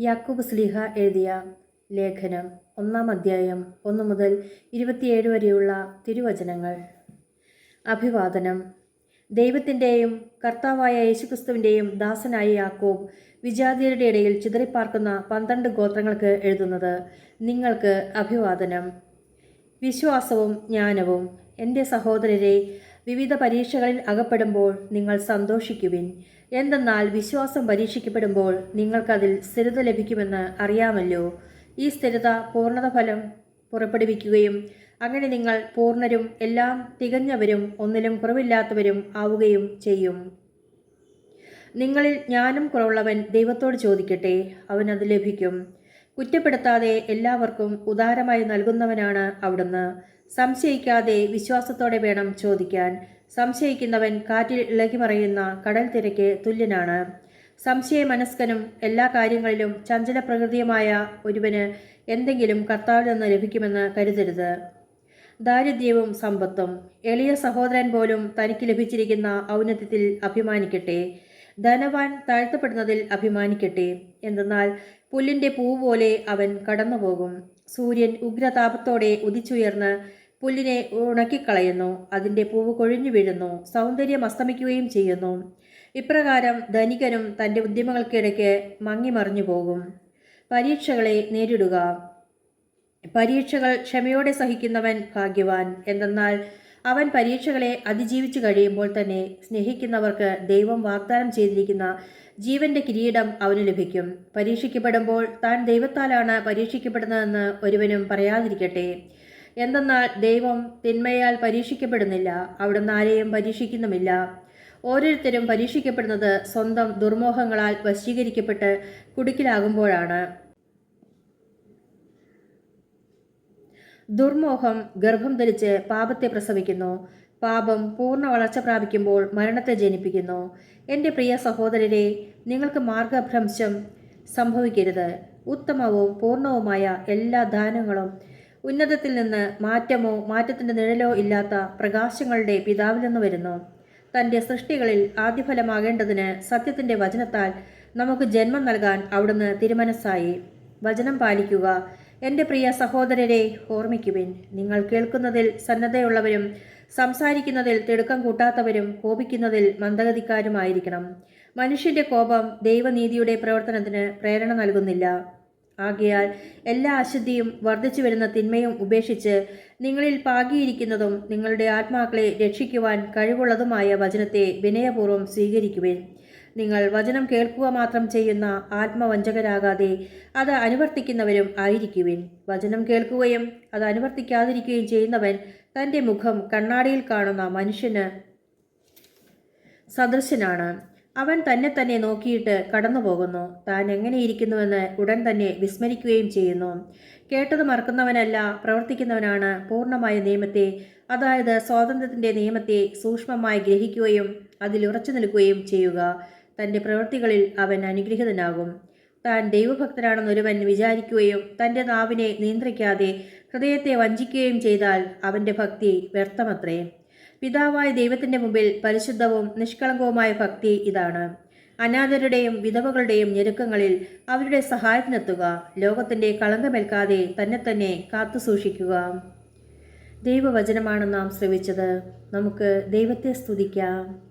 യാക്കൂബ് സ്ലിഹ എഴുതിയ ലേഖനം ഒന്നാം അധ്യായം ഒന്ന് മുതൽ ഇരുപത്തിയേഴ് വരെയുള്ള തിരുവചനങ്ങൾ. അഭിവാദനം. ദൈവത്തിന്റെയും കർത്താവായ യേശുക്രിസ്തുവിന്റെയും ദാസനായ യാക്കോബ് വിജാതിയരുടെ ഇടയിൽ ചിതറിപ്പാർക്കുന്ന പന്ത്രണ്ട് ഗോത്രങ്ങൾക്ക് എഴുതുന്നത്. നിങ്ങൾക്ക് അഭിവാദനം. വിശ്വാസവും ജ്ഞാനവും എന്റെ സഹോദരരെ വിവിധ പരീക്ഷകളിൽ അകപ്പെടുമ്പോൾ നിങ്ങൾ സന്തോഷിക്കുവിൻ. എന്തെന്നാൽ വിശ്വാസം പരീക്ഷിക്കപ്പെടുമ്പോൾ നിങ്ങൾക്കതിൽ സ്ഥിരത ലഭിക്കുമെന്ന് അറിയാമല്ലോ. ഈ സ്ഥിരത പൂർണത ഫലം പുറപ്പെടുവിക്കുകയും അങ്ങനെ നിങ്ങൾ പൂർണരും എല്ലാം തികഞ്ഞവരും ഒന്നിലും കുറവില്ലാത്തവരും ആവുകയും ചെയ്യും. നിങ്ങളിൽ ജ്ഞാനം കുറവുള്ളവൻ ദൈവത്തോട് ചോദിക്കട്ടെ അവനത് ലഭിക്കും. കുറ്റപ്പെടുത്താതെ എല്ലാവർക്കും ഉദാരമായി നൽകുന്നവനാണ് അവിടുന്ന്. സംശയിക്കാതെ വിശ്വാസത്തോടെ വേണം ചോദിക്കാൻ. സംശയിക്കുന്നവൻ കാറ്റിൽ ഇളകി മറയുന്ന കടൽ തിരക്ക് തുല്യനാണ്. സംശയമനസ്കനും എല്ലാ കാര്യങ്ങളിലും ചഞ്ചല പ്രകൃതിയുമായ ഒരുവന് എന്തെങ്കിലും കർത്താവിൽ നിന്ന് ലഭിക്കുമെന്ന് കരുതരുത്. ദാരിദ്ര്യവും സമ്പത്തും. എളിയ സഹോദരൻ പോലും തനിക്ക് ലഭിച്ചിരിക്കുന്ന ഔന്നത്യത്തിൽ അഭിമാനിക്കട്ടെ. ധനവാൻ താഴ്ത്തപ്പെടുന്നതിൽ അഭിമാനിക്കട്ടെ. എന്തെന്നാൽ പുല്ലിന്റെ പൂ പോലെ അവൻ കടന്നുപോകും. സൂര്യൻ ഉഗ്രതാപത്തോടെ ഉദിച്ചുയർന്ന് പുല്ലിനെ ഉണക്കിക്കളയുന്നു. അതിന്റെ പൂവ് കൊഴിഞ്ഞു വീഴുന്നു. സൗന്ദര്യം അസ്തമിക്കുകയും ചെയ്യുന്നു. ഇപ്രകാരം ധനികനും തന്റെ ഉദ്യമങ്ങൾക്കിടയ്ക്ക് മങ്ങിമറിഞ്ഞു പോകും. പരീക്ഷകളെ നേരിടുക. പരീക്ഷകൾ ക്ഷമയോടെ സഹിക്കുന്നവൻ ഭാഗ്യവാൻ. എന്തെന്നാൽ അവൻ പരീക്ഷകളെ അതിജീവിച്ചു കഴിയുമ്പോൾ തന്നെ സ്നേഹിക്കുന്നവർക്ക് ദൈവം വാഗ്ദാനം ചെയ്തിരിക്കുന്ന ജീവന്റെ കിരീടം അവന് ലഭിക്കും. പരീക്ഷിക്കപ്പെടുമ്പോൾ താൻ ദൈവത്താലാണ് പരീക്ഷിക്കപ്പെടുന്നതെന്ന് ഒരുവനും പറയാതിരിക്കട്ടെ. എന്തെന്നാൽ ദൈവം തിന്മയാൽ പരീക്ഷിക്കപ്പെടുന്നില്ല അവിടുന്ന് ആരെയും പരീക്ഷിക്കുന്നുമില്ല. ഓരോരുത്തരും പരീക്ഷിക്കപ്പെടുന്നത് സ്വന്തം ദുർമോഹങ്ങളാൽ വശീകരിക്കപ്പെട്ട് കുടുക്കിലാകുമ്പോഴാണ്. ദുർമോഹം ഗർഭം ധരിച്ച് പാപത്തെ പ്രസവിക്കുന്നു. പാപം പൂർണ വളർച്ച പ്രാപിക്കുമ്പോൾ മരണത്തെ ജനിപ്പിക്കുന്നു. എന്റെ പ്രിയ സഹോദരരെ നിങ്ങൾക്ക് മാർഗഭ്രംശം സംഭവിക്കരുത്. ഉത്തമവും പൂർണവുമായ എല്ലാ ദാനങ്ങളും ഉന്നതത്തിൽ നിന്ന് മാറ്റമോ മാറ്റത്തിന്റെ നിഴലോ ഇല്ലാത്ത പ്രകാശങ്ങളുടെ പിതാവിൽ നിന്ന് വരുന്നു. തന്റെ സൃഷ്ടികളിൽ ആദ്യഫലമാകേണ്ടതിന് സത്യത്തിന്റെ വചനത്താൽ നമുക്ക് ജന്മം നൽകാൻ അവിടുന്ന് തിരുമനസ്സായി. വചനം പാലിക്കുക. എന്റെ പ്രിയ സഹോദരരെ ഓർമ്മിക്കുവിൻ. നിങ്ങൾ കേൾക്കുന്നതിൽ സന്നദ്ധയുള്ളവരും സംസാരിക്കുന്നതിൽ തിടുക്കം കൂട്ടാത്തവരും കോപിക്കുന്നതിൽ മന്ദഗതിക്കാരുമായിരിക്കണം. മനുഷ്യന്റെ കോപം ദൈവനീതിയുടെ പ്രവർത്തനത്തിന് പ്രേരണ നൽകുന്നില്ല. ആകയാൽ എല്ലാ അശുദ്ധിയും വർദ്ധിച്ചു വരുന്ന തിന്മയും ഉപേക്ഷിച്ച് നിങ്ങളിൽ പാകിയിരിക്കുന്നതും നിങ്ങളുടെ ആത്മാക്കളെ രക്ഷിക്കുവാൻ കഴിവുള്ളതുമായ വചനത്തെ വിനയപൂർവം സ്വീകരിക്കുവിൻ. നിങ്ങൾ വചനം കേൾക്കുക മാത്രം ചെയ്യുന്ന ആത്മവഞ്ചകരാകാതെ അത് അനുവർത്തിക്കുന്നവരും ആയിരിക്കുവിൻ. വചനം കേൾക്കുകയും അത് അനുവർത്തിക്കാതിരിക്കുകയും ചെയ്യുന്നവൻ തന്റെ മുഖം കണ്ണാടിയിൽ കാണുന്ന മനുഷ്യന് സദൃശനാണ്. അവൻ തന്നെ തന്നെ നോക്കിയിട്ട് കടന്നു പോകുന്നു. താൻ എങ്ങനെയിരിക്കുന്നുവെന്ന് ഉടൻ തന്നെ വിസ്മരിക്കുകയും ചെയ്യുന്നു. കേട്ടത് മറക്കുന്നവനല്ല പ്രവർത്തിക്കുന്നവനാണ്. പൂർണമായ നിയമത്തെ അതായത് സ്വാതന്ത്ര്യത്തിന്റെ നിയമത്തെ സൂക്ഷ്മമായി ഗ്രഹിക്കുകയും അതിൽ ഉറച്ചു നിൽക്കുകയും ചെയ്യുക. തന്റെ പ്രവൃത്തികളിൽ അവൻ അനുഗ്രഹിതനാകും. താൻ ദൈവഭക്തനാണെന്ന് ഒരുവൻ വിചാരിക്കുകയും തന്റെ നാവിനെ നിയന്ത്രിക്കാതെ ഹൃദയത്തെ വഞ്ചിക്കുകയും ചെയ്താൽ അവന്റെ ഭക്തി വ്യർത്ഥമത്രേ. പിതാവായ ദൈവത്തിന്റെ മുമ്പിൽ പരിശുദ്ധവും നിഷ്കളങ്കവുമായ ഭക്തി ഇതാണ്. അനാഥരുടെയും വിധവകളുടെയും ഞെരുക്കങ്ങളിൽ അവരുടെ സഹായത്തിനെത്തുക ലോകത്തിന്റെ കളങ്കമേൽക്കാതെ തന്നെ തന്നെ കാത്തു സൂക്ഷിക്കുക. ദൈവവചനമാണ് നാം ശ്രവിച്ചത്. നമുക്ക് ദൈവത്തെ സ്തുതിക്കാം.